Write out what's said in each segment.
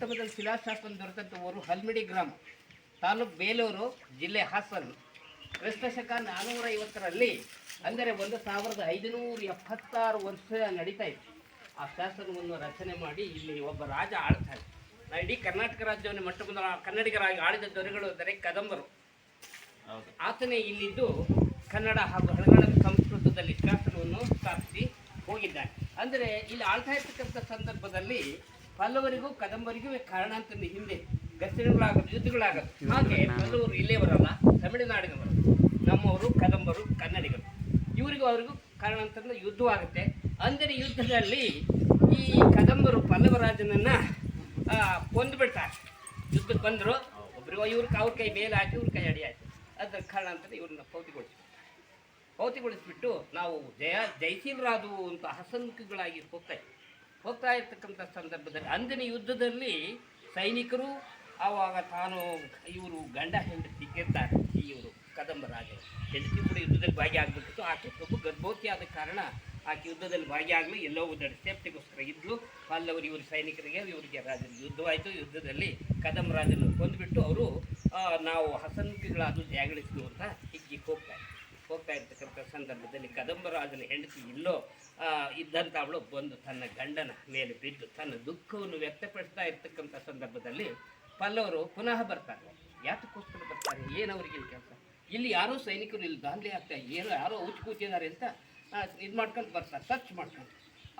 ಮೊದಲ ಶಿಲಾಶಾಸನ ದೊರೆತಂಥವರು ಹಲ್ಮಿಡಿ ಗ್ರಾಮ ತಾಲೂಕು ಬೇಲೂರು ಜಿಲ್ಲೆ ಹಾಸನ್. ಕ್ರಿಸ್ತಶಕ ನಾನ್ನೂರ ಐವತ್ತರಲ್ಲಿ ಅಂದರೆ ಒಂದು ಸಾವಿರದ ಐದುನೂರ ಎಪ್ಪತ್ತಾರು ವರ್ಷ ನಡೀತಾ ಇತ್ತು ಆ ಶಾಸನವನ್ನು ರಚನೆ ಮಾಡಿ ಇಲ್ಲಿ ಒಬ್ಬ ರಾಜ ಆಳ್ತಾರೆ ನಾ ಇಡೀ ಕರ್ನಾಟಕ ರಾಜ್ಯವನ್ನು ಮೊಟ್ಟ ಮೊದಲ ಕನ್ನಡಿಗರಾಗಿ ಆಳಿದ ದೊರೆಗಳು ಅಂದರೆ ಕದಂಬರು. ಹೌದು. ಆತನೇ ಇಲ್ಲಿದ್ದು ಕನ್ನಡ ಹಾಗೂ ಹಳಗಳ ಸಂಸ್ಕೃತದಲ್ಲಿ ಶಾಸನವನ್ನು ಸ್ಥಾಪಿಸಿ ಹೋಗಿದ್ದಾನೆ. ಅಂದರೆ ಇಲ್ಲಿ ಆಳ್ತಾ ಇರ್ತಕ್ಕಂಥ ಸಂದರ್ಭದಲ್ಲಿ ಪಲ್ಲವರಿಗೂ ಕದಂಬರಿಗೂ ಕಾರಣ ಅಂತಂದು ಹಿಂದೆ ಘರ್ಷಣೆಗಳಾಗೋದು ಯುದ್ಧಗಳಾಗೋದು ಹಾಗೆ ಪಲ್ಲವರು ಇಲ್ಲೇ ಬರಲ್ಲ ತಮಿಳುನಾಡಿನವರು. ನಮ್ಮವರು ಕದಂಬರು ಕನ್ನಡಿಗರು. ಇವರಿಗೂ ಅವರಿಗೂ ಕಾರಣಾಂತರ ಯುದ್ಧವಾಗುತ್ತೆ ಅಂದರೆ ಯುದ್ಧದಲ್ಲಿ ಈ ಕದಂಬರು ಪಲ್ಲವರಾಜನನ್ನು ಕೊಂದು ಬಿಡ್ತಾರೆ ಯುದ್ಧಕ್ಕೆ ಬಂದರು ಒಬ್ಬರು ಇವ್ರ ಅವ್ರ ಕೈ ಮೇಲೆ ಆಯ್ತು ಇವ್ರ ಕೈ ಅಡಿ ಆಯ್ತು ಅದರ ಅಂತಂದ್ರೆ ಇವ್ರನ್ನ ಪೌತಿಗೊಳಿಸ್ಬಿಟ್ಟು ಪೌತಿಗೊಳಿಸ್ಬಿಟ್ಟು ನಾವು ಜಯ ಜಯಶೀಲರಾದವು ಅಂತ ಹಸನ್ಮುಖಿಗಳಾಗಿ ಹೋಗ್ತಾ ಇದ್ವಿ. ಹೋಗ್ತಾ ಇರ್ತಕ್ಕಂಥ ಸಂದರ್ಭದಲ್ಲಿ ಅಂದಿನ ಯುದ್ಧದಲ್ಲಿ ಸೈನಿಕರು ಆವಾಗ ತಾನು ಇವರು ಗಂಡ ಹೆಂಡತಿ ಗೆದ್ದಾರೆ ಇವರು ಕದಂಬ ರಾಜ ಹೆಂಡತಿ ಕೂಡ ಯುದ್ಧದಲ್ಲಿ ಭಾಗಿಯಾಗಬೇಕಿತ್ತು ಆಕೆ ಪ್ರಭು ಗರ್ಭವತಿ ಆದ ಕಾರಣ ಆಕೆ ಯುದ್ಧದಲ್ಲಿ ಭಾಗಿಯಾಗಲಿ, ಎಲ್ಲೋ ಒಂದು ಸೇಫ್ಟಿಗೋಸ್ಕರ ಇದ್ಲು. ಅಲ್ಲವರು ಇವರು ಸೈನಿಕರಿಗೆ, ಇವರಿಗೆ ರಾಜರು ಯುದ್ಧವಾಯಿತು. ಯುದ್ಧದಲ್ಲಿ ಕದಂಬ ರಾಜನ ಕೊಂದುಬಿಟ್ಟು ಅವರು ನಾವು ಹಸನ್ಮುಖಿಗಳಾದ ಜಯಗಳಿಸಿದ್ರು ಅಂತ ಹಿಗ್ಗಿ ಹೋಗ್ತಾರೆ. ಹೋಗ್ತಾ ಇರ್ತಕ್ಕಂಥ ಸಂದರ್ಭದಲ್ಲಿ ಕದಂಬರಾಜನ ಹೆಂಡತಿ ಇಲ್ಲೋ ಆ, ಇದ್ದಂಥ ಅವಳು ಬಂದು ತನ್ನ ಗಂಡನ ಮೇಲೆ ಬಿದ್ದು ತನ್ನ ದುಃಖವನ್ನು ವ್ಯಕ್ತಪಡಿಸ್ತಾ ಇರ್ತಕ್ಕಂಥ ಸಂದರ್ಭದಲ್ಲಿ ಪಲ್ಲವರು ಪುನಃ ಬರ್ತಾರೆ. ಯಾತಕ್ಕೋಸ್ಕರ ಬರ್ತಾರೆ? ಏನು ಅವರಿಗೆ ಕೆಲಸ? ಇಲ್ಲಿ ಯಾರೋ ಸೈನಿಕರು ಇಲ್ಲಿ ದಾಂಧಲೆ ಆಗ್ತಾ ಏನೋ ಯಾರೋ ಉಚ್ಚು ಕೂತಿದ್ದಾರೆ ಅಂತ ಇದು ಮಾಡ್ಕೊಂಡು ಬರ್ತಾರೆ ಸರ್ಚ್ ಮಾಡ್ಕೊಂಡು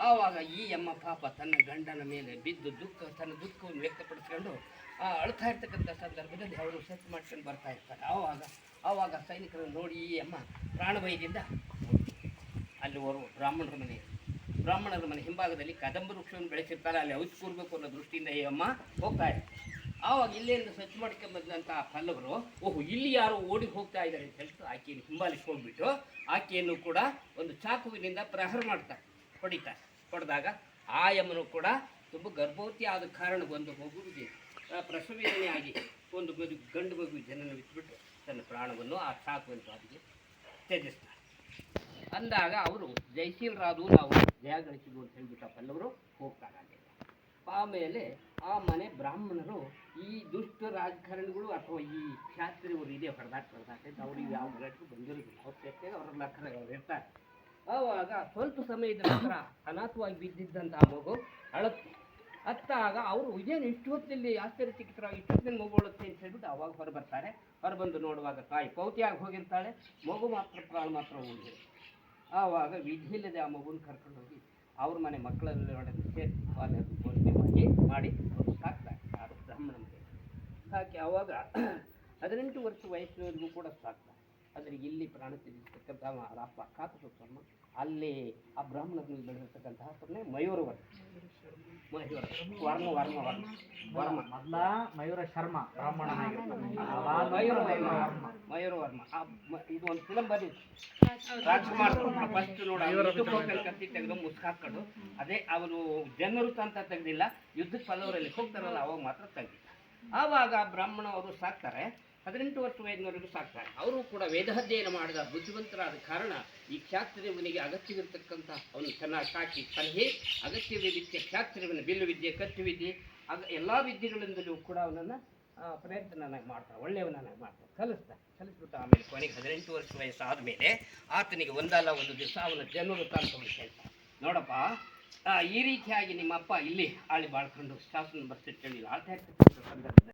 ಆವಾಗ ಈ ಅಮ್ಮ ಪಾಪ ತನ್ನ ಗಂಡನ ಮೇಲೆ ಬಿದ್ದು ದುಃಖ ತನ್ನ ದುಃಖವನ್ನು ವ್ಯಕ್ತಪಡಿಸ್ಕೊಂಡು ಅಳ್ತಾ ಇರ್ತಕ್ಕಂಥ ಸಂದರ್ಭದಲ್ಲಿ ಅವರು ಸರ್ಚ್ ಮಾಡ್ಕೊಂಡು ಬರ್ತಾ ಇರ್ತಾರೆ. ಆವಾಗ ಆವಾಗ ಸೈನಿಕರನ್ನು ನೋಡಿ ಈ ಅಮ್ಮ ಪ್ರಾಣಭಯದಿಂದ ಅಲ್ಲಿ ಅವರು ಬ್ರಾಹ್ಮಣರ ಮನೆ. ಬ್ರಾಹ್ಮಣರ ಮನೆ ಹಿಂಭಾಗದಲ್ಲಿ ಕದಂಬ ವೃಕ್ಷವನ್ನು ಬೆಳೆಸಿರ್ತಾರೆ. ಅಲ್ಲಿ ಔಷಧ ಕೂರ್ಬೇಕು ಅನ್ನೋ ದೃಷ್ಟಿಯಿಂದ ಈ ಅಮ್ಮ ಹೋಗ್ತಾ ಇದೆ ಆವಾಗ ಇಲ್ಲಿಂದ ಸ್ವಚ್ಛ ಮಾಡ್ಕೊಂಬಂದಂಥ ಪಲ್ಲವರು ಓಹೋ ಇಲ್ಲಿ ಯಾರೋ ಓಡಿ ಹೋಗ್ತಾ ಇದ್ದಾರೆ ಅಂತ ಹೇಳ್ತು ಆಕೆಯನ್ನು ಹಿಂಬಾಲಿಸ್ಕೊಂಡ್ಬಿಟ್ಟು ಆಕೆಯನ್ನು ಕೂಡ ಒಂದು ಚಾಕುವಿನಿಂದ ಪ್ರಹಾರ ಮಾಡ್ತಾರೆ ಹೊಡಿತಾರೆ. ಹೊಡೆದಾಗ ಆ ಯಮನು ಕೂಡ ತುಂಬ ಗರ್ಭವತಿ ಆದ ಕಾರಣ ಒಂದು ಮಗುವಿಗೆ ಆ, ಪ್ರಸವೇದನೆ ಆಗಿ ಒಂದು ಮಗು ಗಂಡು ಮಗು ಜನನ ಬಿಟ್ಬಿಟ್ಟು ತನ್ನ ಪ್ರಾಣವನ್ನು ಆ ಬಾದಿಗೆ ತ್ಯಜಿಸ್ತಾರೆ. ಅಂದಾಗ ಅವರು ಜಯಶೀಲರಾದು ನಾವು ಜಯ ಗಳಿಸಿದ್ವು ಅಂತ ಹೇಳಿಬಿಟ್ಟು ಪಲ್ಲವರು ಹೋಗ್ತಾರೆ ಅಲ್ಲಿಂದ. ಆಮೇಲೆ ಆ ಮನೆ ಬ್ರಾಹ್ಮಣರು ಈ ದುಷ್ಟ ರಾಜಕಾರಣಿಗಳು ಅಥವಾ ಈ ಶಾಸ್ತ್ರಿಯವರು ಇದೆ ಹೊಡೆದಾಟ ಹೊಡೆದಾಟ ಅವ್ರಿಗೆ ಯಾವ ಗಟ್ಟು ಬಂದಿರೋದಿಲ್ಲ. ಅವ್ರ ಸೇರ್ತೇವೆ ಅವ್ರ ಲಕ್ಷಣಗಳು ಇರ್ತಾರೆ. ಆವಾಗ ಸ್ವಲ್ಪ ಸಮಯದ ನಂತರ ಅನಾಥವಾಗಿ ಬಿದ್ದಿದ್ದಂಥ ಮಗು ಅಳುತ್ತೆ ಅತ್ತಾಗ ಅವರು ಇದೇನು ಇಷ್ಟು ಹೊತ್ತಿನಲ್ಲಿ ಆಶ್ಚರ್ಯಚಕಿತರಾಗಿ ಇಷ್ಟು ಹೊತ್ತಿನ ಮಗು ಅಳುತ್ತೆ ಅಂತ ಹೇಳ್ಬಿಟ್ಟು ಅವಾಗ ಹೊರ ಬರ್ತಾರೆ. ಹೊರಬಂದು ನೋಡುವಾಗ ತಾಯಿ ಪೌತಿಯಾಗಿ ಹೋಗಿರ್ತಾಳೆ. ಮಗು ಮಾತ್ರ ಪ್ರಾಣ ಮಾತ್ರ ಉಳಿದಿದೆ ಆವಾಗ ವಿಧಿ ಇಲ್ಲದೆ ಆ ಮಗುನ ಕರ್ಕೊಂಡು ಹೋಗಿ ಅವ್ರ ಮನೆ ಮಕ್ಕಳಲ್ಲಿ ಒಳಗೆ ಸೇರಿಸಿ ಪಾಲನೆ ಪೋಷಣೆ ಮಾಡಿ ಮಾಡಿ ಅವ್ರು ಸಾಕ್ತಾರೆ ಯಾರು ಬ್ರಾಹ್ಮಣ ಸಾಕಿ ಆವಾಗ ಹದಿನೆಂಟು ವರ್ಷ ವಯಸ್ಸಿನವರೆಗೂ ಕೂಡ ಸಾಕ್ತಾರೆ. ಆದರೆ ಇಲ್ಲಿ ಪ್ರಾಣ ತ್ಯಜಿಸ್ತಕ್ಕಂಥ ಅಪ್ಪ ಕಾಕಸುತ್ತಮ್ಮ ಅಲ್ಲಿ ಆ ಬ್ರಾಹ್ಮಣದಿಂದ ಬೆಳೆದಿರ್ತಕ್ಕಂತಹ ಹೆಸರನ್ನೇ ಮಯೂರವರ್ಮ. ಮಯೂರ ವರ್ಮ ವರ್ಮ ವರ್ಮ. ವರ್ಮ ಮೊದಲ ಮಯೂರ ಶರ್ಮ ಬ್ರಾಹ್ಮಣ ಮಯೂರ ವರ್ಮ ಮಯೂರ ವರ್ಮ. ಆ ಮ- ಇದು ಒಂದು ಫಿಲಮ್ ಬಂದಿತ್ತು. ರಾಜ್ಕುಮಾರ್ ಫಸ್ಟ್ ನೋಡಿ ಕತ್ತಿ ತೆಗೆದು ಮುಸ್ಕಾಕೊಂಡು ಅದೇ ಅವರು ಜನರು ಅಂತ ತೆಗೆದಿಲ್ಲ ಯುದ್ಧ ಪಲ್ಲವರಲ್ಲಿ ಹೋಗ್ತಾರಲ್ಲ ಅವಾಗ ಮಾತ್ರ ತೆಗೆದಿಲ್ಲ ಆವಾಗ ಬ್ರಾಹ್ಮಣ ಅವರು ಸಾಕ್ತಾರೆ ಹದಿನೆಂಟು ವರ್ಷ ವಯಸ್ಸಿನವರೆಗೂ ಸಾಕ್ತಾರೆ. ಅವರು ಕೂಡ ವೇದಾಧ್ಯಯನ ಮಾಡಿದ ಬುದ್ಧಿವಂತರಾದ ಕಾರಣ ಈ ಕ್ಷಾತ್ರಿಯವನಿಗೆ ಅಗತ್ಯವಿರತಕ್ಕಂಥ ಅವನು ಚೆನ್ನಾಗಿ ಸಾಕಿ ಸಲಹೆ ಅಗತ್ಯವಿದ್ಯ ಕ್ಷಾತ್ರಿಯವನ ಬಿಲ್ಲು ವಿದ್ಯೆ, ಕಟ್ಟು ವಿದ್ಯೆ, ಆಗ ಎಲ್ಲ ವಿದ್ಯೆಗಳಿಂದಲೂ ಕೂಡ ಅವನನ್ನು ಪ್ರಯತ್ನನಾಗಿ ಮಾಡ್ತಾರೆ ಒಳ್ಳೆಯವನಾಗಿ ಮಾಡ್ತಾರೆ ಕಲಿಸ್ತಾರೆ ಕಲಿಸ್ಬಿಟ್ಟು ಆಮೇಲೆ ಕೊನೆಗೆ ಹದಿನೆಂಟು ವರ್ಷ ವಯಸ್ಸಾದ ಮೇಲೆ ಆತನಿಗೆ ಒಂದಲ್ಲ ಒಂದು ದಿವಸ ಅವನ ಜನರು ಅವನು ಕೇಳ್ತಾರೆ ನೋಡಪ್ಪ ಈ ರೀತಿಯಾಗಿ ನಿಮ್ಮಪ್ಪ ಇಲ್ಲಿ ಆಳಿ ಬಾಳ್ಕೊಂಡು ಶಾಸನ ಬರ್ತಿಟ್ಟು ಆಳ್ತಾ ಇರ್ತಕ್ಕಂಥ ಸಂದರ್ಭದಲ್ಲಿ